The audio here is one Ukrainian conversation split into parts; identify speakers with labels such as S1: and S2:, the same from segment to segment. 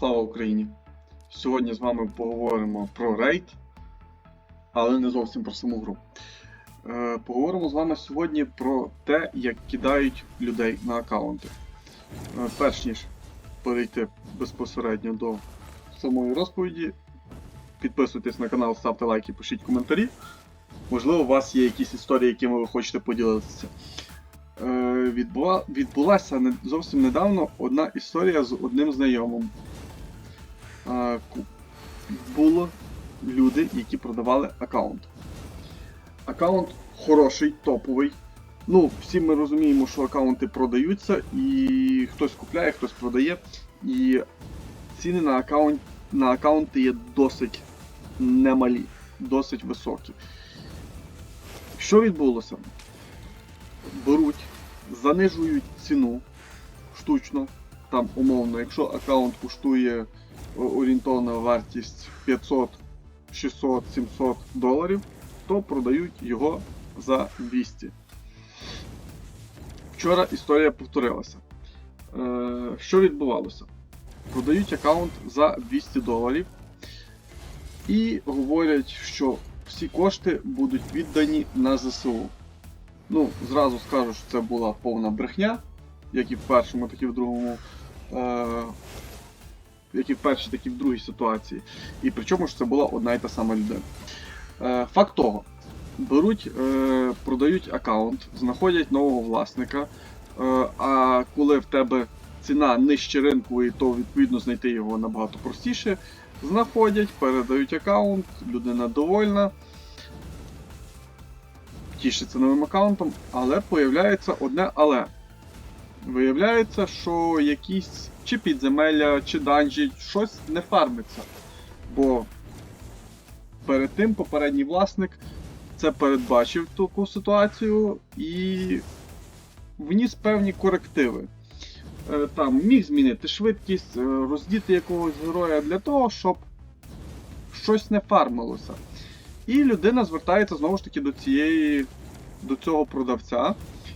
S1: Слава Україні! Сьогодні з вами поговоримо про рейд, але не зовсім про саму гру. Е, поговоримо з вами сьогодні про те, як кидають людей на аккаунти. Е, перш ніж перейти безпосередньо до самої розповіді, підписуйтесь на канал, ставте лайки, пишіть коментарі. Можливо, у вас є якісь історії, якими ви хочете поділитися. Е, відбула, відбулася зовсім недавно одна історія з одним знайомим. Було люди, які продавали аккаунт. Аккаунт хороший, топовий. Ну, всі ми розуміємо, що аккаунти продаються, і хтось купляє, хтось продає. І ціни на, аккаунт, на аккаунти є досить немалі, досить високі. Що відбулося? беруть, занижують ціну штучно. Там умовно, якщо аккаунт коштує орієнтовна вартість 500, 600, 700 доларів, то продають його за 200. Вчора історія повторилася. Е, що відбувалося? Продають аккаунт за 200 доларів і говорять, що всі кошти будуть віддані на ЗСУ. Ну, зразу скажу, що це була повна брехня, як і в першому, так і в другому. Е- як і в першій, так і в другій ситуації. І причому ж це була одна і та сама людина. Е, факт того, беруть, е, продають аккаунт, знаходять нового власника, е, а коли в тебе ціна нижче ринкової, то відповідно знайти його набагато простіше. Знаходять, передають аккаунт, людина довольна тішиться новим аккаунтом, але появляється одне але. Виявляється, що якісь чи підземелля, чи данжі, щось не фармиться. Бо перед тим попередній власник це передбачив таку ситуацію і вніс певні корективи. Е, Там міг змінити швидкість, е, роздіти якогось героя для того, щоб щось не фармилося. І людина звертається знову ж таки до цієї, до цього продавця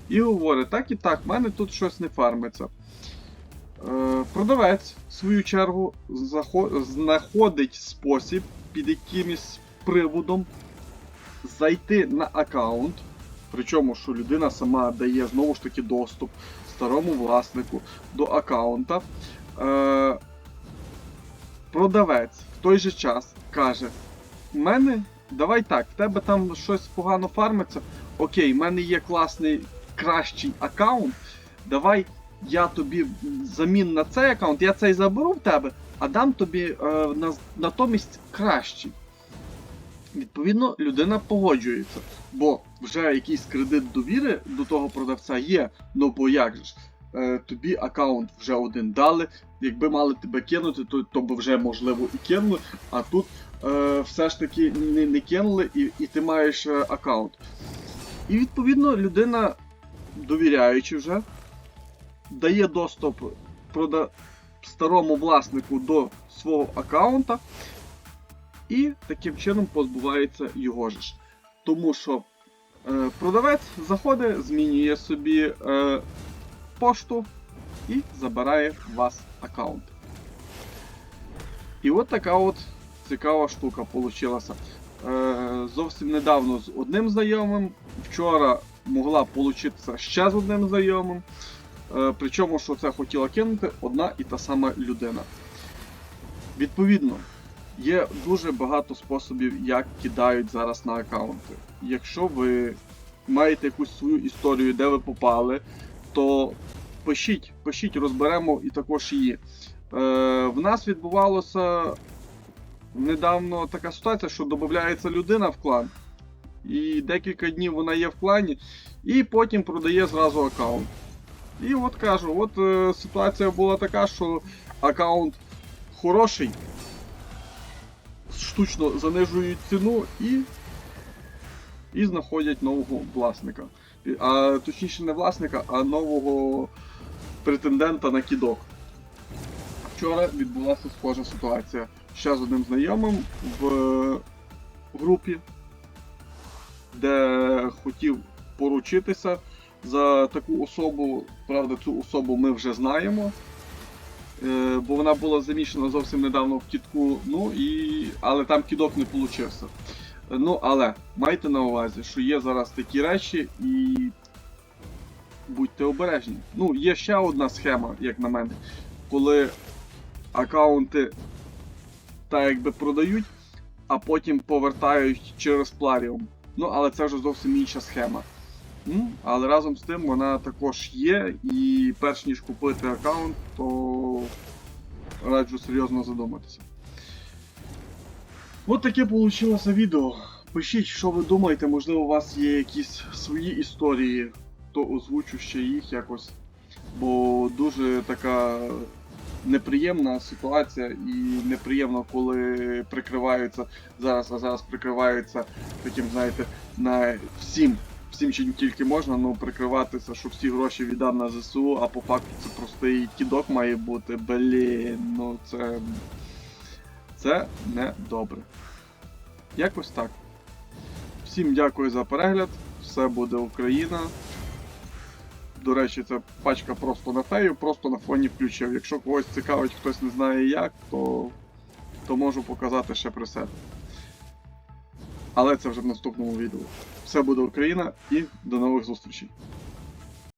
S1: і говорить: так і так, в мене тут щось не фармиться. Е, продавець, в свою чергу, знаходить спосіб під якимось приводом зайти на аккаунт. Причому, що людина сама дає знову ж таки доступ старому власнику до аккаунта. Е, продавець в той же час каже: в мене давай так, в тебе там щось погано фармиться. Окей, в мене є класний кращий аккаунт. Давай я тобі замін на цей аккаунт, я цей заберу в тебе, а дам тобі е, на, натомість кращий. Відповідно, людина погоджується, бо вже якийсь кредит довіри до того продавця є. Ну бо як же ж? Е, тобі аккаунт вже один дали. Якби мали тебе кинути, то, то би вже можливо і кинули. А тут е, все ж таки не, не кинули, і, і ти маєш е, аккаунт. І відповідно людина, довіряючи вже, дає доступ прода... старому власнику до свого аккаунта, і таким чином позбувається його ж. Тому що е, продавець заходить, змінює собі е, пошту і забирає у вас аккаунт. І от така от цікава штука получилася. Е, зовсім недавно з одним знайомим. Вчора могла получитися ще з одним знайомим. Е, причому, що це хотіла кинути одна і та сама людина. Відповідно, є дуже багато способів, як кидають зараз на аккаунти. Якщо ви маєте якусь свою історію, де ви попали, то пишіть, пишіть, розберемо і також її. Е, в нас відбувалося недавно така ситуація, що додається людина в клан, і декілька днів вона є в клані, і потім продає зразу аккаунт. І от кажу, от е, ситуація була така, що аккаунт хороший, штучно занижують ціну і, і знаходять нового власника. А точніше не власника, а нового претендента на кідок. Вчора відбулася схожа ситуація. Ще з одним знайомим в групі, де хотів поручитися за таку особу. Правда, цю особу ми вже знаємо. Е, бо вона була замішана зовсім недавно в кітку, ну і. Але там кідок не получився. Ну, але майте на увазі, що є зараз такі речі і. Будьте обережні. Ну, є ще одна схема, як на мене, коли аккаунти так якби продають, а потім повертають через Пларіум. Ну, але це вже зовсім інша схема. Ну, але разом з тим вона також є, і перш ніж купити аккаунт, то раджу серйозно задуматися. От таке вийшло відео. Пишіть, що ви думаєте, можливо, у вас є якісь свої історії, то озвучу ще їх якось. Бо дуже така неприємна ситуація і неприємно, коли прикриваються зараз, а зараз прикриваються таким, знаєте, на всім, всім чим тільки можна, ну прикриватися, що всі гроші віддав на ЗСУ, а по факту це простий кідок має бути. Блін, ну це. Це не добре. Якось так. Всім дякую за перегляд. Все буде Україна. До речі, це пачка просто на фею, просто на фоні включив. Якщо когось цікавить, хтось не знає як, то, то можу показати ще при себе. Але це вже в наступному відео. Все буде Україна і до нових зустрічей.